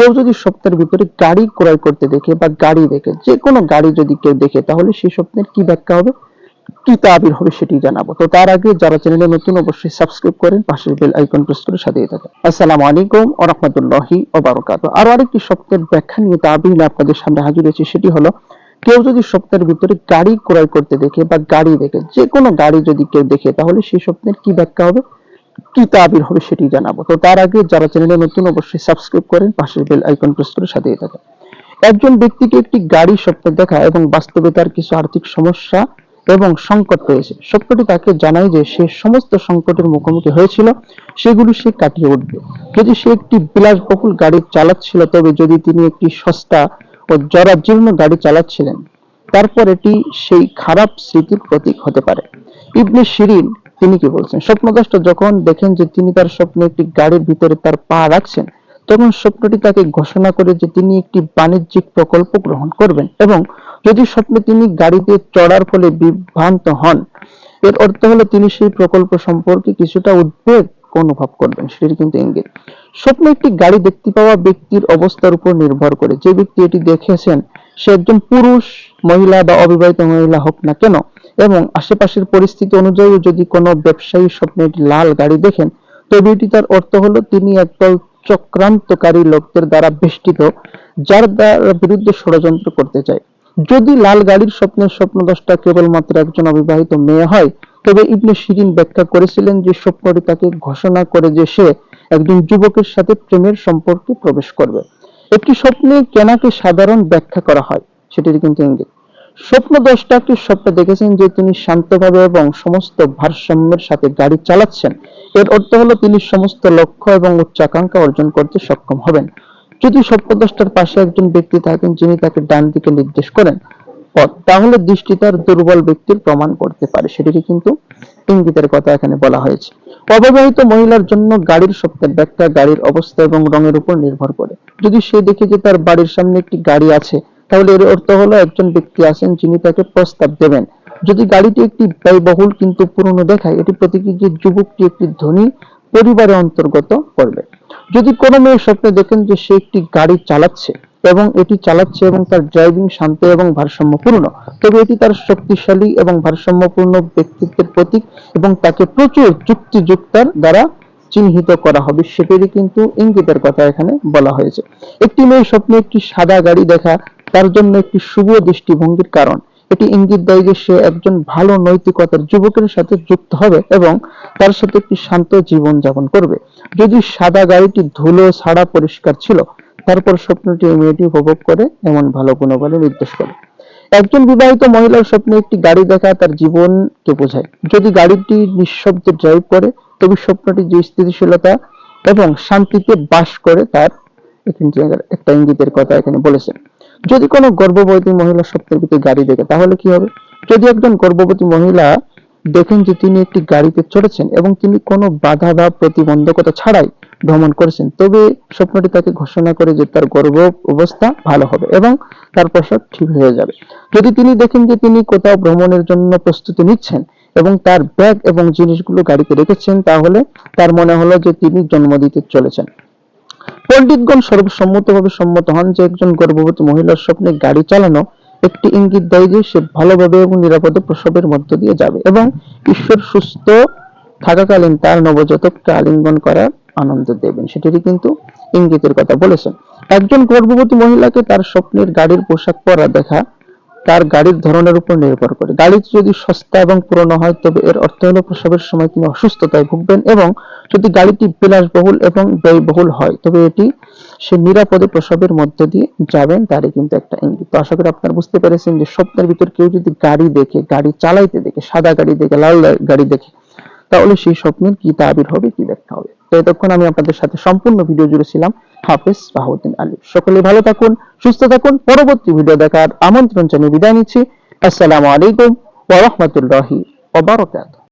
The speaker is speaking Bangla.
কেউ যদি স্বপ্নের ভিতরে গাড়ি ক্রয় করতে দেখে বা গাড়ি দেখে যে কোনো গাড়ি যদি কেউ দেখে, তাহলে সেই স্বপ্নের কি ব্যাখ্যা হবে? কি তাবির হবে সেটি জানাব। তো তার আগে যারা চ্যানেলে নতুন, অবশ্যই সাবস্ক্রাইব করেন, পাশের বেল আইকন প্রেস করে সাথে থাকেন। আসসালামু আলাইকুম ওয়া রাহমাতুল্লাহি ওয়া বারাকাতুহু। আরও আরেকটি স্বপ্নের ব্যাখ্যা নিয়ে তাবির আপনাদের সামনে হাজির হয়েছে, সেটি হলো, কেউ যদি স্বপ্নের ভিতরে গাড়ি ক্রয় করতে দেখে বা গাড়ি দেখে যে কোনো গাড়ি যদি কেউ দেখে, তাহলে সেই স্বপ্নের কি ব্যাখ্যা হবে? কি তাবির হবে সেটি জানাব। তো তার আগে যারা চ্যানেলে নতুন অবশ্যই সাবস্ক্রাইব করেন, পাশের বেল আইকন প্রেস করে সাথে থাকেন। একজন ব্যক্তিকে একটি গাড়ি স্বপ্ন দেখা এবং বাস্তবে তার কিছু আর্থিক সমস্যা এবং সংকট রয়েছে। স্বপ্নটি তাকে জানায় যে সে সমস্ত সংকটের মুখোমুখি হয়েছিল, সেগুলি সে কাটিয়ে উঠবে। যদি সে একটি বিলাসবহুল গাড়ি চালাচ্ছিল, তবে যদি তিনি একটি সস্তা ও জরাজীর্ণ গাড়ি চালাচ্ছিলেন তারপর এটি সেই খারাপ স্মৃতির প্রতীক হতে পারে? ইবনে শিরিন, তিনি কি বলছেন? স্বপ্নদ্রষ্টা যখন দেখেন যে তিনি তার স্বপ্নে একটি গাড়ির ভিতরে তার পা রাখছেন, তখন স্বপ্নটি তাকে ঘোষণা করে যে তিনি একটি বাণিজ্যিক প্রকল্প গ্রহণ করবেন এবং যদি স্বপ্নে তিনি গাড়িতে চড়ার ফলে বিভ্রান্ত হন, এর অর্থ হলো তিনি সেই প্রকল্প সম্পর্কে কিছুটা উদ্বেগ অনুভব করবেন। সেটি কিন্তু ইঙ্গিত। স্বপ্নে একটি গাড়ি দেখতে পাওয়া ব্যক্তির অবস্থার উপর নির্ভর করে। যে ব্যক্তি এটি দেখেছেন সে একজন পুরুষ, মহিলা বা অবিবাহিত মহিলা হোক না কেন, এবং আশেপাশের পরিস্থিতি অনুযায়ী যদি কোনো ব্যবসায়ী স্বপ্নে লাল গাড়ি দেখেন, তবে এটি তার অর্থ হলো তিনি একদল চক্রান্তকারী লোকদের দ্বারা বেষ্টিত, যার দ্বারা বিরুদ্ধে ষড়যন্ত্র করতে চায়। যদি লাল গাড়ির স্বপ্নের স্বপ্নদশটা কেবলমাত্র একজন অবিবাহিত মেয়ে হয়, তবে ইবনে শিরিন ব্যাখ্যা করেছিলেন যে স্বপ্নটি তাকে ঘোষণা করে যে সে একজন যুবকের সাথে প্রেমের সম্পর্কে প্রবেশ করবে। একটি স্বপ্নে কেনাকে সাধারণ ব্যাখ্যা করা হয়, সেটির কিন্তু ইঙ্গিত। স্বপ্ন দ্রষ্টাকে স্বপ্নে দেখেছেন যে তিনি শান্তভাবে এবং সমস্ত ভারসাম্যের সাথে গাড়ি চালাচ্ছেন। এর অর্থ হলো তিনি সমস্ত লক্ষ্য এবং উচ্চাকাঙ্ক্ষা অর্জন করতে সক্ষম হবেন। যদি স্বপ্নদ্রষ্টার পাশে একজন ব্যক্তি থাকেন, যিনি তাকে ডান দিকে নির্দেশ করেন তাহলে দৃষ্টি তার দুর্বল ব্যক্তির প্রমাণ করতে পারে সেটিকে কিন্তু ইঙ্গিতের কথা এখানে বলা হয়েছে। অবিবাহিত মহিলার জন্য গাড়ির স্বপ্নের ব্যাখ্যা গাড়ির অবস্থা এবং রঙের উপর নির্ভর করে। যদি সে দেখে যে তার বাড়ির সামনে একটি গাড়ি আছে, তাহলে এর অর্থ হলো একজন ব্যক্তি আছেন যিনি তাকে প্রস্তাব দেবেন। যদি গাড়িটি একটি ব্যয়বহুল কিন্তু পুরনো দেখায়, এটি প্রতীকী যে যুবকটি একটি ধনী পরিবারের অন্তর্গত করবে। যদি কোনো মেয়ে স্বপ্নে দেখেন যে সে একটি গাড়ি চালাচ্ছে এবং এটি চালাচ্ছে এবং তার ড্রাইভিং শান্ত এবং ভারসাম্যপূর্ণ। তবে এটি তার শক্তিশালী এবং ভারসাম্যপূর্ণ ব্যক্তিত্বের প্রতীক এবং তাকে প্রচুর যুক্তিযুক্তার দ্বারা চিহ্নিত করা হবে, সেটারই কিন্তু ইঙ্গিতের কথা এখানে বলা হয়েছে। একটি মেয়ে স্বপ্নে একটি সাদা গাড়ি দেখা তার জন্য একটি শুভ দৃষ্টিভঙ্গির কারণ। এটি ইঙ্গিত দেয় যে সে একজন ভালো নৈতিকতার যুবকের সাথে যুক্ত হবে এবং তার সাথে একটি শান্ত জীবন যাপন করবে। যদি সাদা গাড়িটি ধুলো ছাড়া পরিষ্কার ছিল, তারপর স্বপ্নটি মেয়েটি উপভোগ করে এমন ভালো গুণবলে নির্দেশ করে। একজন বিবাহিত মহিলার স্বপ্নে একটি গাড়ি দেখা তার জীবনকে বোঝায়। যদি গাড়িটি নিঃশব্দে ড্রাইভ করে, তবে স্বপ্নটি যে স্থিতিশীলতা এবং শান্তিতে বাস করে তার একটা ইঙ্গিতের কথা এখানে বলেছেন যদি কোনো গর্ভবতী মহিলা স্বপ্নের ভিতরে গাড়ি দেখে, তাহলে কি হবে? যদি একজন গর্ভবতী মহিলা দেখেন যে তিনি একটি গাড়িতে চড়েছেন এবং তিনি কোনো বাধা বা প্রতিবন্ধকতা ছাড়াই ভ্রমণ করেছেন। তবে স্বপ্নটি তাকে ঘোষণা করে যে তার গর্ভ অবস্থা ভালো হবে এবং তার প্রসব ঠিক হয়ে যাবে। যদি তিনি দেখেন যে তিনি কোথাও ভ্রমণের জন্য প্রস্তুতি নিচ্ছেন এবং তার ব্যাগ এবং জিনিসগুলো গাড়িতে রেখেছেন, তাহলে তার মনে হলো যে তিনি জন্ম দিতে চলেছেন। পণ্ডিতগণ সর্বসম্মতভাবে সম্মত হন যে একজন গর্ভবতী মহিলার স্বপ্নে গাড়ি চালানো একটি ইঙ্গিত দেয় যে সে ভালোভাবে এবং নিরাপদে প্রসবের মধ্য দিয়ে যাবে এবং ঈশ্বর সুস্থ থাকাকালীন তার নবজাতককে আলিঙ্গন করার আনন্দ দেবেন। সেটিরই কিন্তু ইঙ্গিতের কথা বলেছেন। একজন গর্ভবতী মহিলাকে তার স্বপ্নের গাড়ির পোশাক পরা দেখা তার গাড়ির ধরনের উপর নির্ভর করে। গাড়ি যদি সস্তা এবং পুরনো হয়, তবে এর অর্থ হলো প্রসবের সময় তিনি অসুস্থতায় ভুগবেন এবং যদি গাড়িটি বিলাসবহুল এবং ব্যয়বহুল হয়, তবে এটি সে নিরাপদে প্রসবের মধ্যে দিয়ে যাবেন, তারই কিন্তু একটা ইঙ্গিত। তো আশা করি আপনারা বুঝতে পেরেছেন যে স্বপ্নের ভিতর কেউ যদি গাড়ি দেখে, গাড়ি চালাইতে দেখে, সাদা গাড়ি দেখে, লাল গাড়ি দেখে তাহলে সেই স্বপ্নের কি তাবির হবে, কি ব্যাখ্যা হবে? তো এতক্ষণ আমি আপনাদের সাথে সম্পূর্ণ ভিডিও জুড়ে ছিলাম হাফেজ বাহুদ্দিন আলী। সকলে ভালো থাকুন, সুস্থ থাকুন, পরবর্তী ভিডিও দেখার আমন্ত্রণ জানিয়ে বিদায় নিচ্ছি। আসসালামু আলাইকুম ওয়া রাহমাতুল্লাহি ওয়া বারাকাতুহু।